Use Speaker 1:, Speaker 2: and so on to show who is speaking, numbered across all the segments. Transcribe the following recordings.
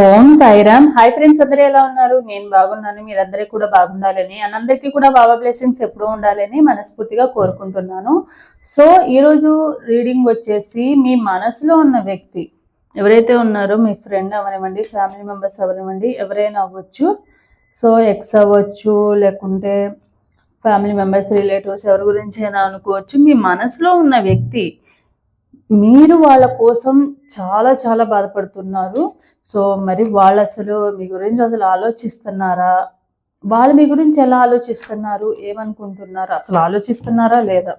Speaker 1: ఓం Sairam. Hi friends అందరూ ఎలా ఉన్నారు? నేను బాగున్నాను మీరందరూ కూడా బాగుండాలని అండ్ అందరికీ కూడా బాబా బ్లెస్సింగ్స్ ఎప్పుడూ ఉండాలని మనస్ఫూర్తిగా కోరుకుంటున్నాను. సో ఈరోజు రీడింగ్ వచ్చేసి మీ మనసులో ఉన్న వ్యక్తి. ఎవరైతే ఉన్నారో మీ ఫ్రెండ్ అవనివ్వండి ఫ్యామిలీ మెంబర్స్ అవనివ్వండి ఎవరైనా అవ్వచ్చు. సో ఎక్స్ అవ్వచ్చు లేకుంటే ఫ్యామిలీ మెంబర్స్ రిలేటివ్స్ ఎవరి గురించి అయినా అనుకోవచ్చు. మీ మనసులో ఉన్న వ్యక్తి మీరు వాళ్ళ కోసం చాలా చాలా బాధపడుతున్నారు. సో మరి వాళ్ళు అసలు మీ గురించి అసలు ఆలోచిస్తున్నారా? వాళ్ళు మీ గురించి ఎలా ఆలోచిస్తున్నారు? ఏమనుకుంటున్నారు? అసలు ఆలోచిస్తున్నారా లేదా?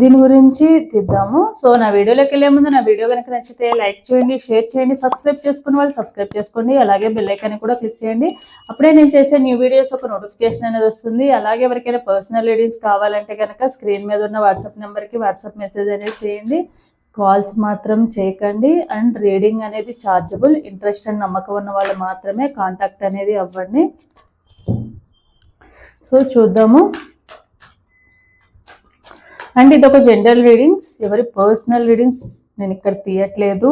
Speaker 1: దీని గురించి తీద్దాము. సో నా వీడియోలోకి వెళ్ళే ముందు నా వీడియో కనుక నచ్చితే లైక్ చేయండి షేర్ చేయండి సబ్స్క్రైబ్ చేసుకున్న వాళ్ళు సబ్స్క్రైబ్ చేసుకోండి. అలాగే బెల్ ఐకాన్ కూడా క్లిక్ చేయండి. అప్పుడే నేను చేసే న్యూ వీడియోస్ ఒక నోటిఫికేషన్ అనేది వస్తుంది. అలాగే ఎవరికైనా పర్సనల్ రీడింగ్స్ కావాలంటే కనుక స్క్రీన్ మీద ఉన్న వాట్సాప్ నెంబర్కి వాట్సాప్ మెసేజ్ అనేది చేయండి. కాల్స్ మాత్రం చేయకండి. అండ్ రీడింగ్ అనేది ఛార్జబుల్ ఇంట్రెస్ట్ అండ్ నమ్మకం ఉన్న వాళ్ళు మాత్రమే కాంటాక్ట్ అనేది అవ్వండి. సో చూద్దాము. అండ్ ఇది ఒక జనరల్ రీడింగ్స్. ఎవరి పర్సనల్ రీడింగ్స్ నేను ఇక్కడ తీయట్లేదు.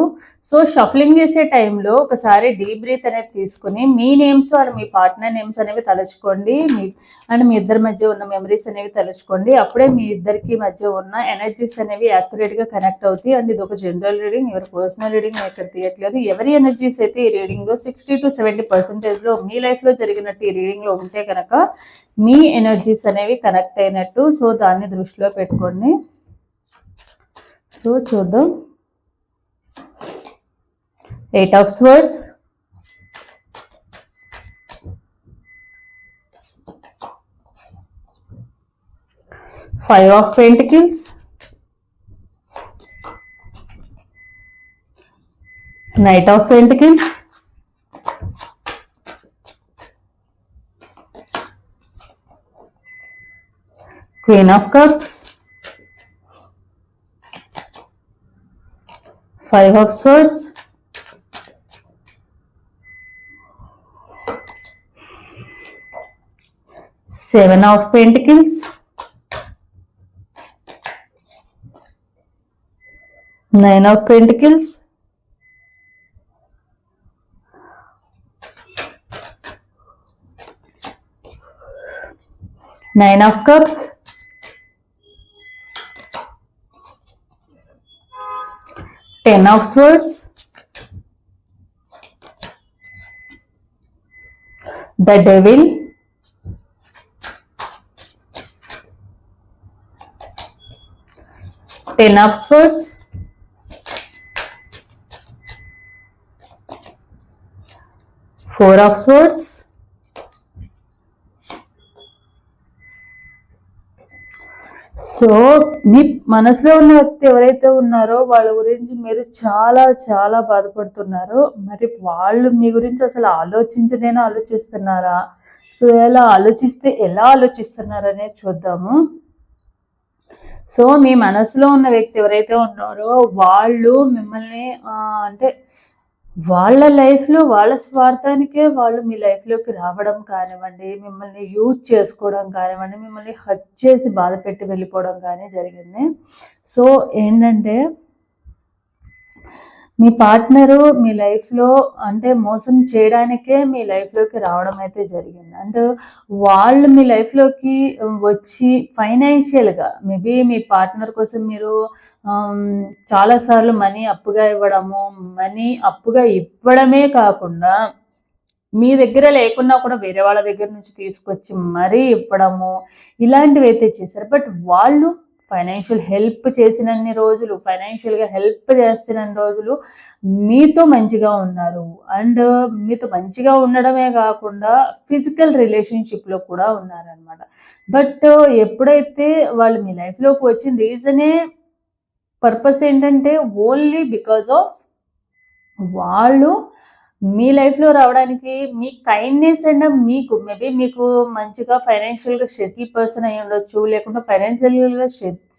Speaker 1: సో షఫలింగ్ చేసే టైంలో ఒకసారి డీప్ బ్రీత్ అనేది తీసుకుని మీ నేమ్స్ అండ్ మీ పార్ట్నర్ నేమ్స్ అనేవి తలుచుకోండి. మీ అండ్ మీ ఇద్దరి మధ్య ఉన్న మెమరీస్ అనేవి తలుచుకోండి. అప్పుడే మీ ఇద్దరికి మధ్య ఉన్న ఎనర్జీస్ అనేవి యాక్యురేట్గా కనెక్ట్ అవుతాయి. అండ్ ఇది ఒక జనరల్ రీడింగ్ ఎవరి పర్సనల్ రీడింగ్ నేను ఇక్కడ తీయట్లేదు. ఎవరి ఎనర్జీస్ అయితే ఈ రీడింగ్లో సిక్స్టీ టు సెవెంటీ పర్సెంటేజ్లో మీ లైఫ్లో జరిగినట్టు ఈ రీడింగ్లో ఉంటే కనుక మీ ఎనర్జీస్ అనేవి కనెక్ట్ అయినట్టు. సో దాన్ని దృష్టిలో పెట్టుకోండి. సో చూద్దాం. 8 of swords. Five of pentacles. Knight of pentacles. Queen of cups. Five of swords. Seven of Pentacles, Nine of Pentacles, Nine of Cups, Ten of Swords, the Devil, Ten of Swords, Four of Swords, so మీ మనసులో ఉన్న వ్యక్తి ఎవరైతే ఉన్నారో వాళ్ళ గురించి మీరు చాలా చాలా బాధపడుతున్నారు. మరి వాళ్ళు మీ గురించి అసలు ఆలోచించలేని ఆలోచిస్తున్నారా? సో ఎలా ఆలోచిస్తే ఎలా ఆలోచిస్తున్నారనే చూద్దాము. సో మీ మనసులో ఉన్న వ్యక్తి ఎవరైతే ఉన్నారో వాళ్ళు మిమ్మల్ని అంటే వాళ్ళ లైఫ్లో వాళ్ళ స్వార్థానికే వాళ్ళు మీ లైఫ్లోకి రావడం కానివ్వండి మిమ్మల్ని యూజ్ చేసుకోవడం కానివ్వండి మిమ్మల్ని హట్ చేసి బాధ పెట్టి వెళ్ళిపోవడం కానీ జరిగింది. సో ఏంటంటే మీ పార్ట్నరు మీ లైఫ్లో అంటే మోసం చేయడానికే మీ లైఫ్లోకి రావడం అయితే జరిగింది. అండ్ వాళ్ళు మీ లైఫ్లోకి వచ్చి ఫైనాన్షియల్గా మేబీ మీ పార్ట్నర్ కోసం మీరు చాలాసార్లు మనీ అప్పుగా ఇవ్వడము మనీ అప్పుగా ఇవ్వడమే కాకుండా మీ దగ్గర లేకున్నా కూడా వేరే వాళ్ళ దగ్గర నుంచి తీసుకొచ్చి మరీ ఇవ్వడము ఇలాంటివి అయితే చేశారు. బట్ వాళ్ళు ఫైనాన్షియల్ హెల్ప్ చేసినన్ని రోజులు ఫైనాన్షియల్గా హెల్ప్ చేస్తున్న రోజులు మీతో మంచిగా ఉన్నారు. అండ్ మీతో మంచిగా ఉండడమే కాకుండా ఫిజికల్ రిలేషన్షిప్లో కూడా ఉన్నారనమాట బట్ ఎప్పుడైతే వాళ్ళు మీ లైఫ్లోకి వచ్చిన రీజనే పర్పస్ ఏంటంటే ఓన్లీ బికాజ్ ఆఫ్ వాళ్ళు మీ లైఫ్లో రావడానికి మీ కైండ్నెస్ అండ్ మీకు మేబీ మీకు మంచిగా ఫైనాన్షియల్గా సెటిల్ పర్సన్ అయి ఉండొచ్చు లేకుంటే ఫైనాన్షియల్గా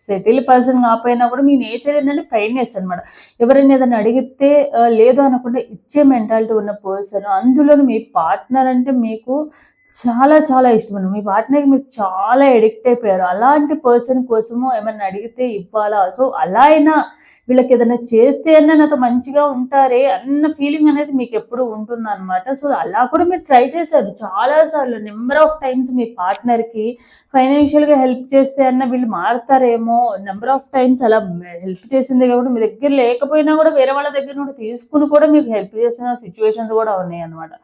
Speaker 1: సెటిల్ పర్సన్ కాకపోయినా కూడా మీ నేచర్ ఏంటంటే కైండ్నెస్ అనమాట ఎవరైనా ఏదైనా అడిగితే లేదు అనకుండా ఇచ్చే మెంటాలిటీ ఉన్న పర్సన్ అందులో మీ పార్ట్నర్ అంటే మీకు చాలా చాలా ఇష్టం మీ పార్ట్నర్కి మీరు చాలా ఎడిక్ట్ అయిపోయారు. అలాంటి పర్సన్ కోసము ఏమైనా అడిగితే ఇవ్వాలా? సో అలా అయినా వీళ్ళకి ఏదైనా చేస్తే అన్న నాతో మంచిగా ఉంటారే అన్న ఫీలింగ్ అనేది మీకు ఎప్పుడు ఉంటుంది అనమాట సో అలా కూడా మీరు ట్రై చేశారు. చాలా సార్లు నెంబర్ ఆఫ్ టైమ్స్ మీ పార్ట్నర్కి ఫైనాన్షియల్గా హెల్ప్ చేస్తే అన్న వీళ్ళు మారుతారేమో నెంబర్ ఆఫ్ టైమ్స్ అలా హెల్ప్ చేసింది కాబట్టి మీ దగ్గర లేకపోయినా కూడా వేరే వాళ్ళ దగ్గర నుండి తీసుకుని కూడా మీకు హెల్ప్ చేసిన సిచ్యువేషన్స్ కూడా ఉన్నాయి అనమాట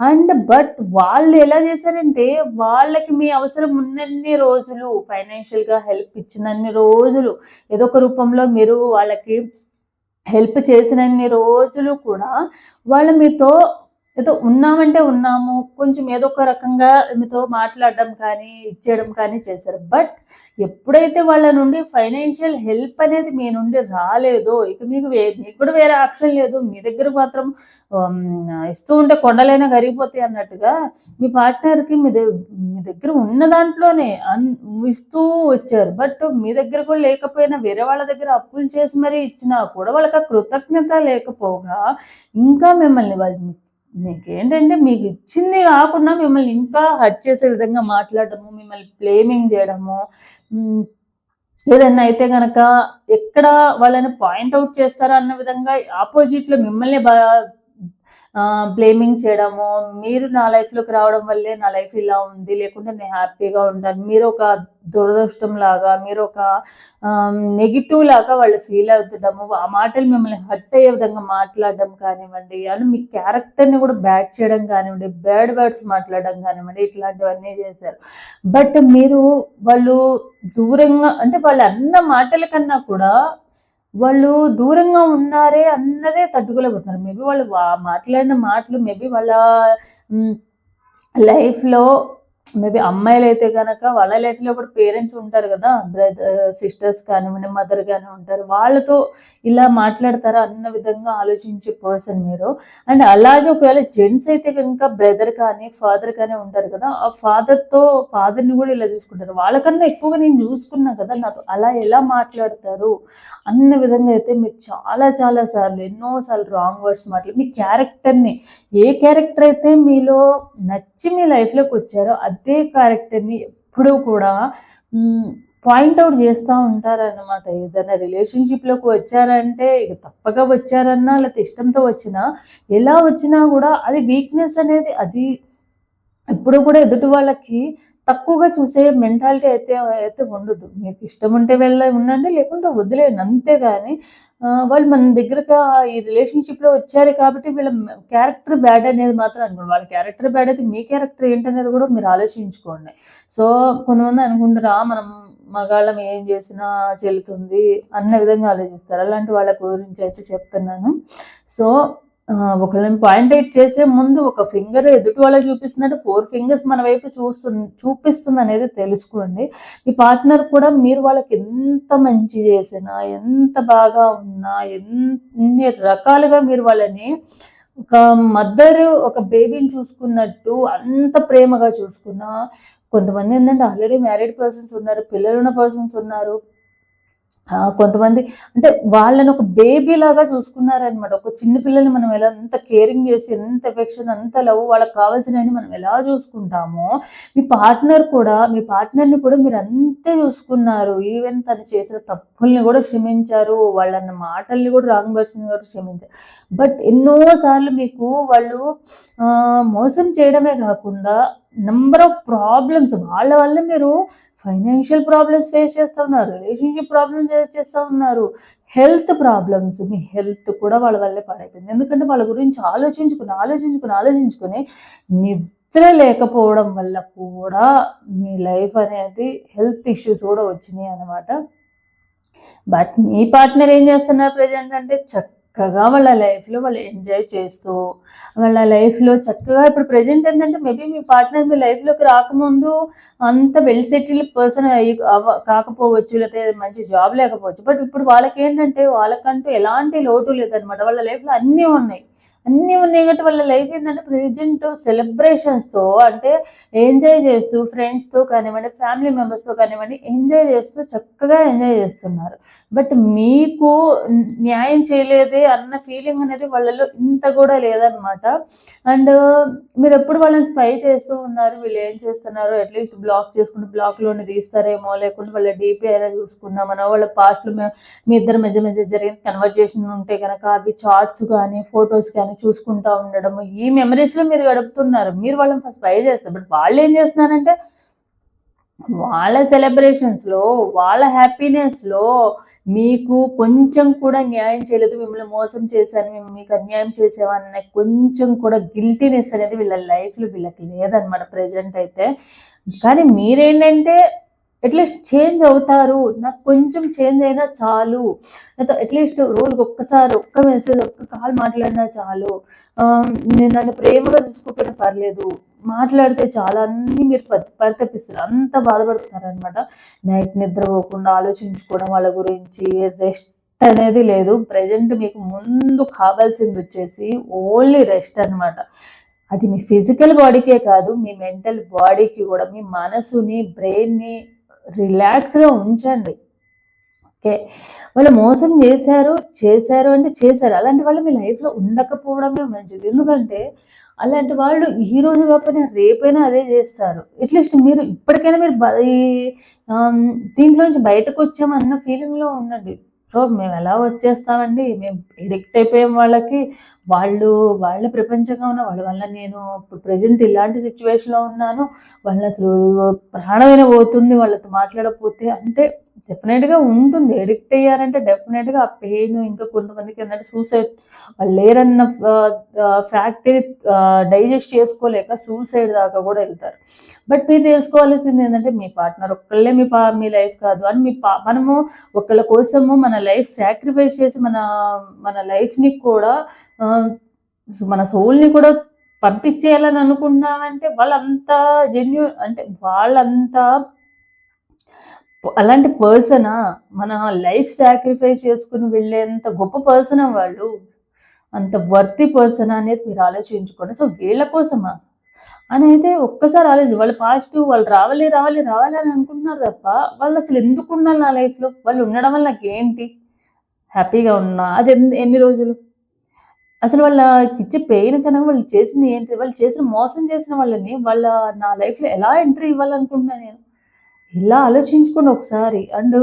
Speaker 1: అండ్ బట్ వాళ్ళు ఎలా చేశారంటే వాళ్ళకి మీ అవసరం ఉన్నన్ని రోజులు ఫైనాన్షియల్గా హెల్ప్ ఇచ్చినన్ని రోజులు ఏదో ఒక రూపంలో మీరు వాళ్ళకి హెల్ప్ చేసినన్ని రోజులు కూడా వాళ్ళు మీతో ఏదో ఉన్నామంటే ఉన్నాము కొంచెం ఏదో ఒక రకంగా మీతో మాట్లాడడం కానీ ఇచ్చేయడం కానీ చేశారు. బట్ ఎప్పుడైతే వాళ్ళ నుండి ఫైనాన్షియల్ హెల్ప్ అనేది మీ నుండి రాలేదో ఇక మీకు వే మీకు కూడా వేరే ఆప్షన్ లేదు. మీ దగ్గర మాత్రం ఇస్తూ ఉంటే కొండలైనా కరిగిపోతాయి అన్నట్టుగా మీ పార్ట్నర్కి మీ దగ్గర మీ దగ్గర ఉన్న దాంట్లోనే అన్ ఇస్తూ వచ్చారు. బట్ మీ దగ్గర కూడా లేకపోయినా వేరే వాళ్ళ దగ్గర అప్పులు చేసి మరీ ఇచ్చినా కూడా వాళ్ళకి ఆ కృతజ్ఞత లేకపోగా ఇంకా మిమ్మల్ని వాళ్ళు మీకేంటంటే మీకు ఇచ్చింది కాకుండా మిమ్మల్ని ఇంకా హర్ట్ చేసే విధంగా మాట్లాడటము మిమ్మల్ని బ్లేమింగ్ చేయడము ఏదన్నా అయితే గనక ఎక్కడ వాళ్ళని పాయింట్ అవుట్ చేస్తారా అన్న విధంగా ఆపోజిట్లో మిమ్మల్ని బా బ్లేమింగ్ చేయడము మీరు నా లైఫ్లోకి రావడం వల్లే నా లైఫ్ ఇలా ఉంది లేకుంటే నేను హ్యాపీగా ఉంటాను. మీరు ఒక దురదృష్టం లాగా మీరు ఒక నెగిటివ్ లాగా వాళ్ళు ఫీల్ అవుతుండము. ఆ మాటలు మిమ్మల్ని హర్ట్ అయ్యే విధంగా మాట్లాడడం కానివ్వండి అని మీ క్యారెక్టర్ని కూడా బ్యాడ్ చేయడం కానివ్వండి బ్యాడ్ వర్డ్స్ మాట్లాడడం కానివ్వండి ఇట్లాంటివన్నీ చేశారు. బట్ మీరు వాళ్ళు దూరంగా అంటే వాళ్ళు అన్న మాటల కన్నా కూడా వాళ్ళు దూరంగా ఉన్నారే అన్నదే తట్టుకోలేకపోతున్నారు మేబీ వాళ్ళు మాట్లాడిన మాటలు మేబీ వాళ్ళ లైఫ్లో మేబీ అమ్మాయిలు అయితే కనుక వాళ్ళ లైఫ్లో కూడా పేరెంట్స్ ఉంటారు కదా బ్రదర్ సిస్టర్స్ కానివ్వండి మదర్ కానీ ఉంటారు వాళ్ళతో ఇలా మాట్లాడతారా అన్న విధంగా ఆలోచించే పర్సన్ మీరు. అండ్ అలాగే ఒకవేళ జెంట్స్ అయితే కనుక బ్రదర్ కానీ ఫాదర్ కానీ ఉంటారు కదా ఆ ఫాదర్తో ఫాదర్ని కూడా ఇలా చూసుకుంటారు. వాళ్ళకన్నా ఎక్కువగా నేను చూసుకున్నా కదా నాతో అలా ఎలా మాట్లాడతారు అన్న విధంగా అయితే మీరు చాలా చాలా సార్లు ఎన్నో సార్లు రాంగ్ వర్డ్స్ మాట్లాడి మీ క్యారెక్టర్ని ఏ క్యారెక్టర్ అయితే మీలో నచ్చి మీ లైఫ్లోకి వచ్చారో అది క్యారెక్టర్ని ఎప్పుడూ కూడా పాయింట్ అవుట్ చేస్తూ ఉంటారన్నమాట. ఏదైనా రిలేషన్షిప్లోకి వచ్చారంటే ఇక తప్పగా వచ్చారన్నా లేకపోతే ఇష్టంతో వచ్చినా ఎలా వచ్చినా కూడా అది వీక్నెస్ అనేది అది ఎప్పుడు కూడా ఎదుటి వాళ్ళకి తక్కువగా చూసే మెంటాలిటీ అయితే అయితే ఉండదు. మీకు ఇష్టం ఉంటే వెళ్ళ ఉండండి లేకుంటే వదిలేయండి. అంతేగాని వాళ్ళు మన దగ్గరకు ఈ రిలేషన్షిప్లో వచ్చారు కాబట్టి వీళ్ళ క్యారెక్టర్ బ్యాడ్ అనేది మాత్రం అనుకోండి. వాళ్ళ క్యారెక్టర్ బ్యాడ్ అయితే మీ క్యారెక్టర్ ఏంటనేది కూడా మీరు ఆలోచించుకోండి. సో కొంతమంది అనుకుంటారా మనం మగాళ్ళం ఏం చేసినా చెల్లుతుంది అన్న విధంగా ఆలోచిస్తారు. అలాంటి వాళ్ళ గురించి అయితే చెప్తున్నాను. సో ఒకళ్ళని పాయింట్ అవుట్ చేసే ముందు ఒక ఫింగర్ ఎదుటి వాళ్ళకి చూపిస్తుందంటే ఫోర్ ఫింగర్స్ మన వైపు చూస్తుంది చూపిస్తుంది అనేది తెలుసుకోండి. మీ పార్ట్నర్ కూడా మీరు వాళ్ళకి ఎంత మంచి చేసినా ఎంత బాగా ఉన్నా ఎన్ని రకాలుగా మీరు వాళ్ళని ఒక మదర్ ఒక బేబీని చూసుకున్నట్టు అంత ప్రేమగా చూసుకున్నా కొంతమంది ఏంటంటే ఆల్రెడీ మ్యారీడ్ పర్సన్స్ ఉన్నారు పిల్లలు ఉన్న పర్సన్స్ ఉన్నారు కొంతమంది అంటే వాళ్ళని ఒక బేబీ లాగా చూసుకున్నారనమాట ఒక చిన్న పిల్లల్ని మనం ఎలా ఎంత కేరింగ్ చేసి ఎంత ఎఫెక్షన్ అంత లవ్ వాళ్ళకి కావాల్సినవి మనం ఎలా చూసుకుంటామో మీ పార్ట్నర్ కూడా మీ పార్ట్నర్ని కూడా మీరు అంతే చూసుకున్నారు. ఈవెన్ తను చేసిన తప్పుల్ని కూడా క్షమించారు వాళ్ళన్న మాటల్ని కూడా రాంగ్ పర్సన్ కూడా క్షమించారు. బట్ ఎన్నోసార్లు మీకు వాళ్ళు మోసం చేయడమే కాకుండా నెంబర్ ఆఫ్ ప్రాబ్లమ్స్ వాళ్ళ వల్ల మీరు ఫైనాన్షియల్ ప్రాబ్లమ్స్ ఫేస్ చేస్తూ ఉన్నారు రిలేషన్షిప్ ప్రాబ్లమ్స్ చేస్తూ ఉన్నారు హెల్త్ ప్రాబ్లమ్స్ మీ హెల్త్ కూడా వాళ్ళ వల్లే పాడైపోయింది. ఎందుకంటే వాళ్ళ గురించి ఆలోచించుకుని ఆలోచించుకుని ఆలోచించుకుని నిద్ర లేకపోవడం వల్ల కూడా మీ లైఫ్ అనేది హెల్త్ ఇష్యూస్ కూడా వచ్చినాయి అనమాట బట్ మీ పార్ట్నర్ ఏం చేస్తున్నారు ప్రజెంట్ అంటే చక్క చక్కగా వాళ్ళ లైఫ్లో వాళ్ళు ఎంజాయ్ చేస్తూ వాళ్ళ లైఫ్లో చక్కగా ఇప్పుడు ప్రజెంట్ ఏంటంటే మేబీ మీ పార్ట్నర్ మీ లైఫ్లోకి రాకముందు అంత వెల్ సెటిల్ పర్సన్ కాకపోవచ్చు లేకపోతే మంచి జాబ్ లేకపోవచ్చు. బట్ ఇప్పుడు వాళ్ళకి ఏంటంటే వాళ్ళకంటూ ఎలాంటి లోటు లేదనమాట వాళ్ళ లైఫ్లో అన్నీ ఉన్నాయి. అన్ని ఉన్నాయి కాబట్టి వాళ్ళ లైఫ్ ఏంటంటే ప్రజెంట్ సెలబ్రేషన్స్తో అంటే ఎంజాయ్ చేస్తూ ఫ్రెండ్స్తో కానివ్వండి ఫ్యామిలీ మెంబర్స్తో కానివ్వండి ఎంజాయ్ చేస్తూ చక్కగా ఎంజాయ్ చేస్తున్నారు. బట్ మీకు న్యాయం చేయలేదే అన్న ఫీలింగ్ అనేది వాళ్ళలో ఇంత కూడా లేదనమాట అండ్ మీరు ఎప్పుడు వాళ్ళని స్పై చేస్తూ ఉన్నారు వీళ్ళు ఏం చేస్తున్నారు? అట్లీస్ట్ బ్లాక్ చేసుకుంటే బ్లాక్లోనే తీస్తారేమో లేకుంటే వాళ్ళ డీపీ అయినా చూసుకుందామనో వాళ్ళ పాస్ట్లో మీ ఇద్దరు మధ్య మధ్య జరిగిన కన్వర్జేషన్ ఉంటే కనుక అవి చార్ట్స్ కానీ ఫొటోస్ కానీ చూసుకుంటా ఉండడం ఈ మెమరీస్లో మీరు గడుపుతున్నారు. మీరు వాళ్ళని బై చేస్తారు. బట్ వాళ్ళు ఏం చేస్తున్నారంటే వాళ్ళ సెలబ్రేషన్స్లో వాళ్ళ హ్యాపీనెస్లో మీకు కొంచెం కూడా న్యాయం చేయలేదు. మిమ్మల్ని మోసం చేశాను మేము మీకు అన్యాయం చేసామన్న కొంచెం కూడా గిల్టీనెస్ అనేది వీళ్ళ లైఫ్లో వీళ్ళకి లేదనమాట ప్రజెంట్ అయితే. కానీ మీరేంటంటే అట్లీస్ట్ చేంజ్ అవుతారు. నాకు కొంచెం చేంజ్ అయినా చాలు. అట్లీస్ట్ రోజుకి ఒక్కసారి ఒక్క మెసేజ్ ఒక్క కాల్ మాట్లాడినా చాలు. నేను నన్ను ప్రేమగా చూసుకోకపోయినా పర్లేదు. మాట్లాడితే చాలా. అన్ని మీరు పరితపిస్తారు. అంత బాధపడుతున్నారు అనమాట నైట్ నిద్రపోకుండా ఆలోచించుకోవడం వాళ్ళ గురించి రెస్ట్ అనేది లేదు. ప్రజెంట్ మీకు ముందు కావాల్సింది వచ్చేసి ఓన్లీ రెస్ట్ అన్నమాట. అది మీ ఫిజికల్ బాడీకే కాదు మీ మెంటల్ బాడీకి కూడా మీ మనసుని బ్రెయిన్ని రిలాక్స్గా ఉంచండి. ఓకే. వాళ్ళు మోసం చేశారు చేశారు అంటే చేశారు. అలాంటి వాళ్ళు మీ లైఫ్లో ఉండకపోవడమే మంచిది. ఎందుకంటే అలాంటి వాళ్ళు ఈ రోజు కాకపోయినా రేపైనా అదే చేస్తారు. అట్లీస్ట్ మీరు ఇప్పటికైనా మీరు ఈ దీంట్లోంచి బయటకు వచ్చామన్న ఫీలింగ్లో ఉండండి. సో మేము ఎలా వచ్చేస్తామండి? మేము ఎడిక్ట్ అయిపోయాం వాళ్ళకి. వాళ్ళు వాళ్ళ ప్రపంచంగా ఉన్న వాళ్ళ వల్ల నేను ఇప్పుడు ప్రజెంట్ ఇలాంటి సిచ్యువేషన్లో ఉన్నాను. వాళ్ళ అసలు ప్రాణమైన పోతుంది వాళ్ళతో మాట్లాడకపోతే అంటే డెఫినెట్గా ఉంటుంది. ఎడిక్ట్ అయ్యారంటే డెఫినెట్గా ఆ పెయిన్ ఇంకా కొంతమందికి ఏంటంటే సూసైడ్ వాళ్ళు లేరన్న ఫ్యాక్టరీ డైజెస్ట్ చేసుకోలేక సూసైడ్ దాకా కూడా వెళ్తారు. బట్ మీరు తెలుసుకోవాల్సింది ఏంటంటే మీ పార్ట్నర్ ఒక్కళ్ళే మీ పా మీ లైఫ్ కాదు. అని మీ పా మనము ఒకళ్ళ కోసము మన లైఫ్ సాక్రిఫైస్ చేసి మన మన లైఫ్ని కూడా మన సోల్ని కూడా పంపించేయాలని అనుకున్నామంటే వాళ్ళంతా జెన్యూ అంటే వాళ్ళంతా అలాంటి పర్సనా? మన లైఫ్ సాక్రిఫైస్ చేసుకుని వెళ్ళేంత గొప్ప పర్సన్ వాళ్ళు? అంత వర్తి పర్సన్ అనేది మీరు ఆలోచించుకోండి. సో వీళ్ళ కోసమా? అని అయితే ఒక్కసారి ఆలోచించి వాళ్ళు పాజిటివ్ వాళ్ళు రావాలి రావాలి రావాలి అని అనుకుంటున్నారు తప్ప వాళ్ళు అసలు ఎందుకు ఉండాలి నా లైఫ్లో? వాళ్ళు ఉండడం వల్ల నాకు ఏంటి హ్యాపీగా ఉన్నా? అది ఎన్ని ఎన్ని రోజులు? అసలు వాళ్ళకి ఇచ్చే పెయిన్ కనుక వాళ్ళు చేసింది ఏంటి? వాళ్ళు చేసిన మోసం చేసిన వాళ్ళని వాళ్ళ నా లైఫ్లో ఎలా ఎంట్రీ ఇవ్వాలనుకుంటున్నాను నేను? ఇలా ఆలోచించుకోండి ఒకసారి. అండ్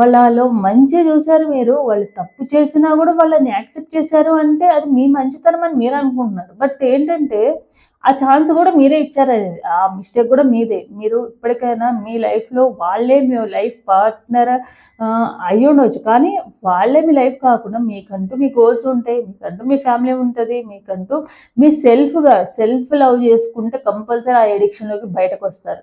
Speaker 1: వాళ్ళలో మంచి చూశారు మీరు వాళ్ళు తప్పు చేసినా కూడా వాళ్ళని యాక్సెప్ట్ చేశారు అంటే అది మీ మంచితనం అని మీరు అనుకుంటున్నారు. బట్ ఏంటంటే ఆ ఛాన్స్ కూడా మీరే ఇచ్చారు. ఆ మిస్టేక్ కూడా మీదే. మీరు ఇప్పటికైనా మీ లైఫ్లో వాళ్ళే మీ లైఫ్ పార్ట్నర్ అయి ఉండవచ్చు కానీ వాళ్ళే మీ లైఫ్ కాకుండా మీకంటూ మీ గోల్స్ ఉంటాయి మీకంటూ మీ ఫ్యామిలీ ఉంటుంది మీకంటూ మీ సెల్ఫ్గా సెల్ఫ్ లవ్ చేసుకుంటే కంపల్సరీ ఆ ఎడిక్షన్లోకి బయటకు వస్తారు.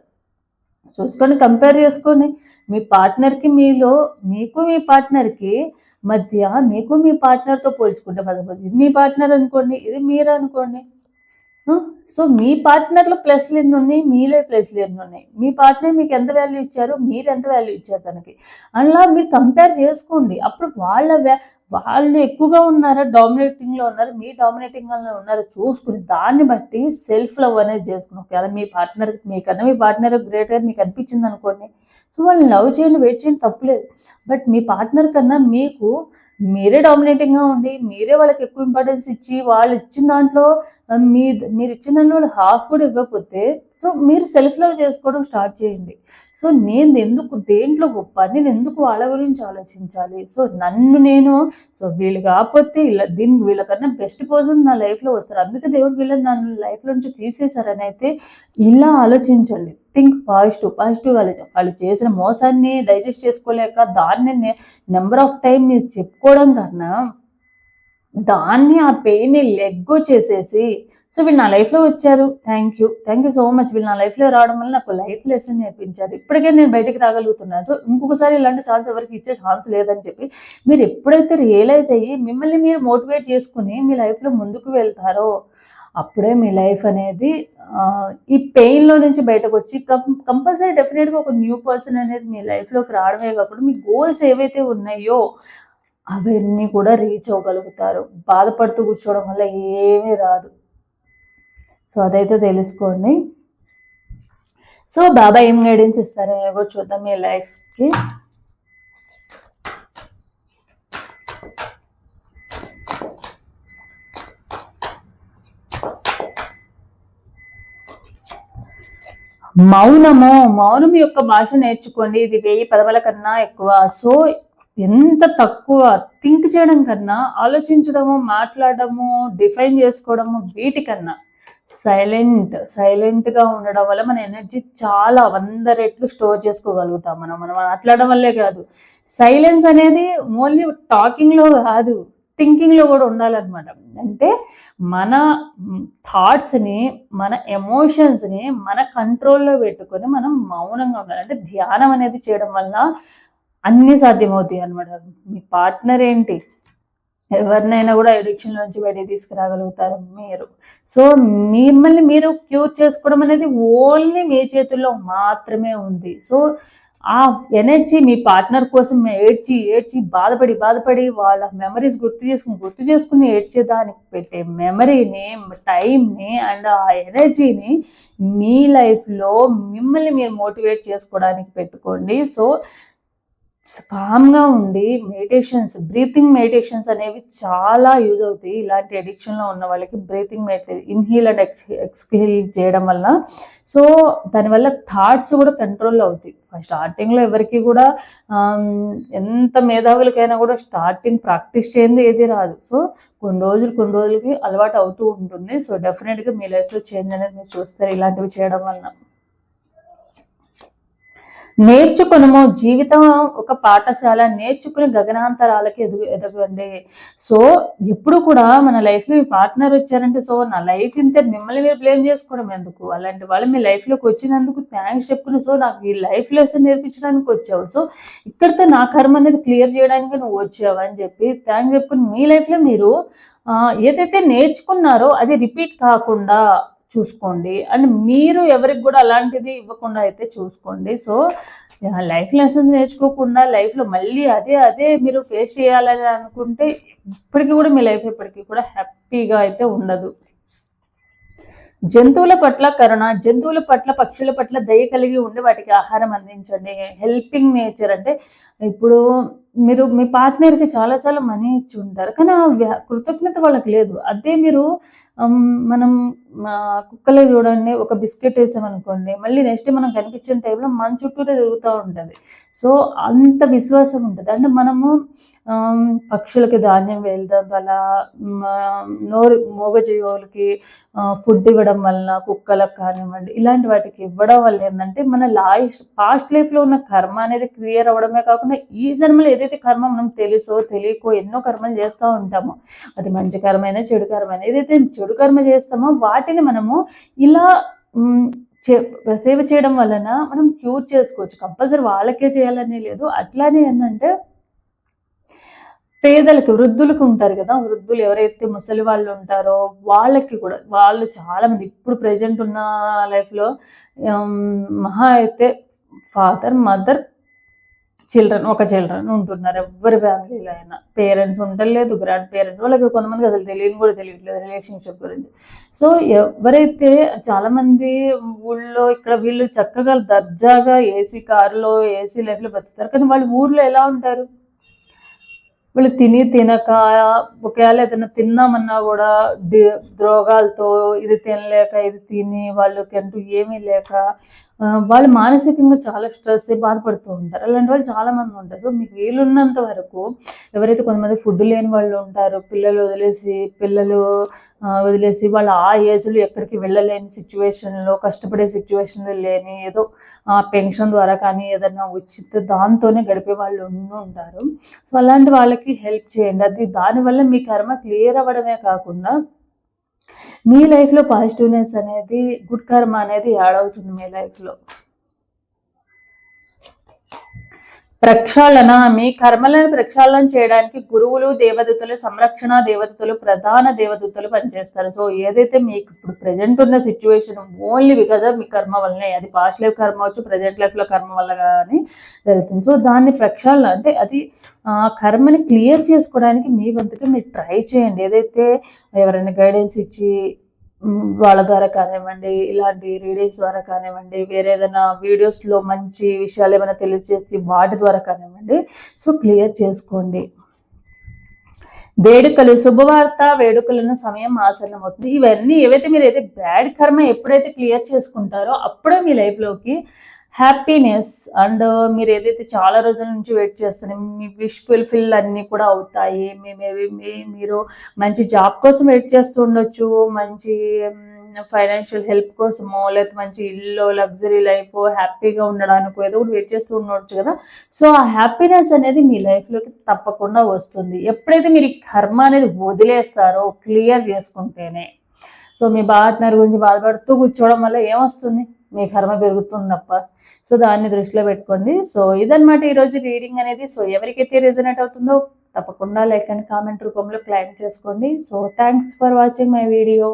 Speaker 1: చూసుకొని కంపేర్ చేసుకోండి. మీ పార్ట్నర్కి మీలో మీకు మీ పార్ట్నర్కి మధ్య మీకు మీ పార్ట్నర్తో పోల్చుకుంటే సపోజ్ ఇది మీ పార్ట్నర్ అనుకోండి ఇది మీరు అనుకోండి. సో మీ పార్ట్నర్లో ప్లస్లు ఎన్ని ఉన్నాయి మీలో ప్లస్లు ఎన్ని ఉన్నాయి. మీ పార్ట్నర్ మీకు ఎంత వాల్యూ ఇచ్చారు మీరు ఎంత వాల్యూ ఇచ్చారు తనకి. అలా మీరు కంపేర్ చేసుకోండి. అప్పుడు వాళ్ళ వాళ్ళు ఎక్కువగా ఉన్నారా డామినేటింగ్లో ఉన్నారా మీ డామినేటింగ్లో ఉన్నారా. చూసుకుని దాన్ని బట్టి సెల్ఫ్ లవ్ అనేది చేసుకుని ఒకవేళ మీ పార్ట్నర్ మీకన్నా మీ పార్ట్నర్ గ్రేట్గా మీకు అనిపించింది అనుకోండి. సో వాళ్ళని లవ్ చేయండి వెయిట్ చేయండి తప్పులేదు బట్ మీ పార్ట్నర్ కన్నా మీకు మీరే డామినేటింగ్గా ఉండి మీరే వాళ్ళకి ఎక్కువ ఇంపార్టెన్స్ ఇచ్చి వాళ్ళు ఇచ్చిన దాంట్లో మీ మీరు ఇచ్చిన దాంట్లో వాళ్ళు హాఫ్ కూడా ఇవ్వకపోతే సో మీరు సెల్ఫ్ లవ్ చేసుకోవడం స్టార్ట్ చేయండి. సో నేను ఎందుకు దేంట్లో గొప్ప? నేను ఎందుకు వాళ్ళ గురించి ఆలోచించాలి? సో నన్ను నేను సో వీళ్ళు కాకపోతే ఇలా దీనికి వీళ్ళకన్నా బెస్ట్ పర్సన్ నా లైఫ్లో వస్తారు. అందుకే దేవుడు వీళ్ళని నన్ను లైఫ్ నుంచి తీసేశారని అయితే ఇలా ఆలోచించండి. థింక్ పాజిటివ్ పాజిటివ్గా ఆలోచన. వాళ్ళు చేసిన మోసాన్ని డైజెస్ట్ చేసుకోలేక దాన్ని నెంబర్ ఆఫ్ టైం మీరు చెప్పుకోవడం కన్నా దాన్ని ఆ పెయిన్ని లెగ్గో చేసేసి సో వీళ్ళు నా లైఫ్లో వచ్చారు. Thank you thank you so much వీళ్ళు నా లైఫ్లో రావడం వల్ల నాకు లైఫ్ లెసన్ నేర్పించారు. ఇప్పటికే నేను బయటికి రాగలుగుతున్నాను సో ఇంకొకసారి ఇలాంటి ఛాన్స్ ఎవరికి ఇచ్చే ఛాన్స్ లేదని చెప్పి మీరు ఎప్పుడైతే రియలైజ్ అయ్యి మిమ్మల్ని మీరు మోటివేట్ చేసుకుని మీ లైఫ్లో ముందుకు వెళ్తారో అప్పుడే మీ లైఫ్ అనేది ఈ పెయిన్లో నుంచి బయటకు వచ్చి కంపల్సరీ డెఫినెట్గా ఒక న్యూ పర్సన్ అనేది మీ లైఫ్లోకి రావడమే కాకుండా మీ గోల్స్ ఏవైతే ఉన్నాయో అవన్నీ కూడా రీచ్ అవ్వగలుగుతారు. బాధపడుతూ కూర్చోవడం వల్ల ఏమీ రాదు. సో అదైతే తెలుసుకోండి. సో బాబా ఏం గైడెన్స్ ఇస్తారని చూద్దాం మీ లైఫ్కి మౌనము మౌనం యొక్క భాష నేర్చుకోండి. ఇది వెయ్యి పదవుల కన్నా ఎక్కువ. సో ఎంత తక్కువ థింక్ చేయడం కన్నా ఆలోచించడము మాట్లాడడము డిఫైన్ చేసుకోవడము వీటికన్నా సైలెంట్ సైలెంట్గా ఉండడం వల్ల మన ఎనర్జీ చాలా వంద రెట్లు స్టోర్ చేసుకోగలుగుతాం మనం. మనం మాట్లాడడం వల్లే కాదు. సైలెన్స్ అనేది ఓన్లీ టాకింగ్లో కాదు థింకింగ్లో కూడా ఉండాలన్నమాట. అంటే మన థాట్స్ని మన ఎమోషన్స్ని మన కంట్రోల్లో పెట్టుకొని మనం మౌనంగా ఉండాలి. అంటే ధ్యానం అనేది చేయడం వల్ల అన్నీ సాధ్యమవుతాయి అనమాట మీ పార్ట్నర్ ఏంటి? ఎవరినైనా కూడా ఎడిక్షన్ నుంచి బయటికి తీసుకురాగలుగుతారు. మీరు. సో మిమ్మల్ని మీరు క్యూర్ చేసుకోవడం అనేది ఓన్లీ మీ చేతుల్లో మాత్రమే ఉంది. సో ఆ ఎనర్జీ మీ పార్ట్నర్ కోసం ఏడ్చి ఏడ్చి బాధపడి బాధపడి వాళ్ళ మెమరీస్ గుర్తు చేసుకుని గుర్తు చేసుకుని ఏడ్చేదానికి పెట్టే మెమరీని టైంని అండ్ ఆ ఎనర్జీని మీ లైఫ్లో మిమ్మల్ని మీరు మోటివేట్ చేసుకోవడానికి పెట్టుకోండి. సో కామ్గా ఉండి మెడిటేషన్స్ బ్రీతింగ్ మెడిటేషన్స్ అనేవి చాలా యూజ్ అవుతాయి. ఇలాంటి అడిక్షన్లో ఉన్న వాళ్ళకి బ్రీతింగ్ మెడిటే ఇన్హీల్ అండ్ ఎక్స్ ఎక్స్హీల్ చేయడం వల్ల సో దానివల్ల థాట్స్ కూడా కంట్రోల్ అవుతాయి. స్టార్టింగ్లో ఎవరికి కూడా ఎంత మేధావులకైనా కూడా స్టార్టింగ్ ప్రాక్టీస్ చేయండి ఏది రాదు. సో కొన్ని రోజులు కొన్ని రోజులకి అలవాటు అవుతూ ఉంటుంది. సో డెఫినెట్గా మీ లైఫ్లో చేంజ్ అనేది మీరు చూస్తారు ఇలాంటివి చేయడం వల్ల నేర్చుకునము. జీవితం ఒక పాఠశాల నేర్చుకుని గగనాంతరాలకి ఎదుగు ఎదగండి. సో ఎప్పుడు కూడా మన లైఫ్లో మీ పార్ట్నర్ వచ్చారంటే సో నా లైఫ్ ఇంత మిమ్మల్ని మీరు బ్లేమ్ చేసుకోవడం ఎందుకు? అలాంటి వాళ్ళు మీ లైఫ్లోకి వచ్చినందుకు థ్యాంక్స్ చెప్పుకుని సో నాకు ఈ లైఫ్ లెసన్ నేర్పించడానికి వచ్చావు. సో ఇక్కడితో నా కర్మ అనేది క్లియర్ చేయడానికి నువ్వు వచ్చావు అని చెప్పి థ్యాంక్స్ చెప్పుకుని మీ లైఫ్లో మీరు ఏదైతే నేర్చుకున్నారో అది రిపీట్ కాకుండా చూసుకోండి. అండ్ మీరు ఎవరికి కూడా అలాంటిది ఇవ్వకుండా అయితే చూసుకోండి. సో లైఫ్ లెసన్స్ నేర్చుకోకుండా లైఫ్లో మళ్ళీ అదే అదే మీరు ఫేస్ చేయాలని అనుకుంటే ఇప్పటికీ కూడా మీ లైఫ్ ఇప్పటికీ కూడా హ్యాపీగా అయితే ఉండదు. జంతువుల పట్ల కరుణ జంతువుల పట్ల పక్షుల పట్ల దయ కలిగి ఉండి వాటికి ఆహారం అందించండి. హెల్పింగ్ నేచర్ అంటే ఇప్పుడు మీరు మీ పార్ట్నర్కి చాలాసార్లు మనీ ఇచ్చి ఉంటారు. కానీ ఆ కృతజ్ఞత వాళ్ళకి లేదు. అదే మీరు మనం కుక్కలే చూడండి ఒక బిస్కెట్ వేసామనుకోండి మళ్ళీ నెక్స్ట్ మనం కనిపించిన టైంలో మన చుట్టూనే తిరుగుతూ ఉంటుంది. సో అంత విశ్వాసం ఉంటుంది. అంటే మనము పక్షులకి ధాన్యం వేయడం వల్ల నోరు మూగజీవులకి ఫుడ్ ఇవ్వడం వల్ల కుక్కలకు కానివ్వండి ఇలాంటి వాటికి ఇవ్వడం వల్ల ఏంటంటే మన లైఫ్ పాస్ట్ లైఫ్లో ఉన్న కర్మ అనేది క్లియర్ అవ్వడమే కాకుండా ఈ జన్మలో ఏదైతే కర్మ మనం తెలుసో తెలియకో ఎన్నో కర్మలు చేస్తూ ఉంటామో అది మంచి కర్మైన చెడు కర్మైన ఏదైతే చెడు కర్మ చేస్తామో వాటిని మనము ఇలా చే సేవ చేయడం వలన మనం క్యూర్ చేసుకోవచ్చు. కంపల్సరీ వాళ్ళకే చేయాలనే లేదు. అట్లానే ఏంటంటే పేదలకు వృద్ధులకు ఉంటారు కదా వృద్ధులు ఎవరైతే ముసలి వాళ్ళు ఉంటారో వాళ్ళకి కూడా వాళ్ళు చాలా మంది ఇప్పుడు ప్రజెంట్ ఉన్న లైఫ్లో మహా అయితే ఫాదర్ మదర్ చిల్డ్రన్ ఒక చిల్డ్రన్ ఉంటున్నారు. ఎవరి ఫ్యామిలీలో అయినా. పేరెంట్స్ ఉండలేదు గ్రాండ్ పేరెంట్స్ వాళ్ళకి కొంతమందికి అసలు తెలియని కూడా తెలియట్లేదు రిలేషన్షిప్ గురించి. సో ఎవరైతే చాలామంది ఊళ్ళో ఇక్కడ వీళ్ళు చక్కగా దర్జాగా ఏసీ కారులో ఏసీ లైఫ్లో బతుకుతారు. కానీ వాళ్ళు ఊర్లో ఎలా ఉంటారు? వీళ్ళు తిని తినక ఒకవేళ ఏదైనా తిన్నామన్నా కూడా ద్రోగాలతో ఇది తినలేక ఇది తిని వాళ్ళకి అంటూ ఏమీ లేక వాళ్ళు మానసికంగా చాలా స్ట్రెస్ బాధపడుతూ ఉంటారు. అలాంటి వాళ్ళు చాలా మంది ఉంటారు. సో మీకు వీలున్నంత వరకు ఎవరైతే కొంతమంది ఫుడ్ లేని వాళ్ళు ఉంటారు పిల్లలు వదిలేసి పిల్లలు వదిలేసి వాళ్ళు ఆ ఏజ్లో ఎక్కడికి వెళ్ళలేని సిచ్యువేషన్లో కష్టపడే సిచ్యువేషన్లో లేని ఏదో పెన్షన్ ద్వారా కానీ ఏదైనా ఉచిత దాంతోనే గడిపే వాళ్ళు ఉంటారు. సో అలాంటి వాళ్ళకి హెల్ప్ చేయండి. అది దానివల్ల మీ కర్మ క్లియర్ అవ్వడమే కాకుండా మీ లైఫ్లో పాజిటివ్నెస్ అనేది గుడ్ కర్మ అనేది యాడ్ అవుతుంది మీ లైఫ్లో ప్రక్షాళన మీ కర్మలను ప్రక్షాళన చేయడానికి గురువులు దేవదూతలు సంరక్షణ దేవదూతలు ప్రధాన దేవదూతలు పనిచేస్తారు. సో ఏదైతే మీకు ఇప్పుడు ప్రజెంట్ ఉన్న సిచ్యువేషన్ ఓన్లీ బికాజ్ ఆఫ్ మీ కర్మ వల్లనే అది పాస్ట్ లైఫ్ కర్మ వచ్చు ప్రజెంట్ లైఫ్లో కర్మ వల్ల కానీ జరుగుతుంది. సో దాన్ని ప్రక్షాళన అంటే అది కర్మని క్లియర్ చేసుకోవడానికి మీ వంతుకి మీరు ట్రై చేయండి. ఏదైతే ఎవరైనా గైడెన్స్ ఇచ్చి వాళ్ళ ద్వారా కానివ్వండి ఇలాంటి రీడింగ్స్ ద్వారా కానివ్వండి వేరే ఏదైనా వీడియోస్లో మంచి విషయాలు ఏమైనా తెలియజేసి వాటి ద్వారా కానివ్వండి సో క్లియర్ చేసుకోండి. వేడుకలు శుభవార్త వేడుకలను సమయం ఆసన్నమవుతుంది. ఇవన్నీ ఏవైతే మీరు అయితే బ్యాడ్ కర్మ ఎప్పుడైతే క్లియర్ చేసుకుంటారో అప్పుడే మీ లైఫ్లోకి హ్యాపీనెస్ అండ్ మీరు ఏదైతే చాలా రోజుల నుంచి వెయిట్ చేస్తున్నారో మీ విష్ ఫుల్ఫిల్ అన్నీ కూడా అవుతాయి. మేమేవి మీ మీరు మంచి జాబ్ కోసం వెయిట్ చేస్తూ ఉండొచ్చు. మంచి ఫైనాన్షియల్ హెల్ప్ కోసమో లేకపోతే మంచి ఇల్లు లగ్జరీ లైఫ్ హ్యాపీగా ఉండడానికి ఏదో ఒకటి వెయిట్ చేస్తూ ఉండొచ్చు కదా. సో ఆ హ్యాపీనెస్ అనేది మీ లైఫ్లోకి తప్పకుండా వస్తుంది. ఎప్పుడైతే మీరు ఈ కర్మ అనేది వదిలేస్తారో క్లియర్ చేసుకుంటేనే. సో మీ పార్ట్నర్ గురించి బాధపడుతూ కూర్చోవడం వల్ల ఏమొస్తుంది? మీ కర్మ పెరుగుతుందప్ప. సో దాన్ని దృష్టిలో పెట్టుకోండి. సో ఇదనమాట ఈరోజు రీడింగ్ అనేది. సో ఎవరికైతే రెజనేట్ అవుతుందో తప్పకుండా లైక్ అండ్ కామెంట్ రూపంలో క్లైమ్ చేసుకోండి. So thanks for watching my video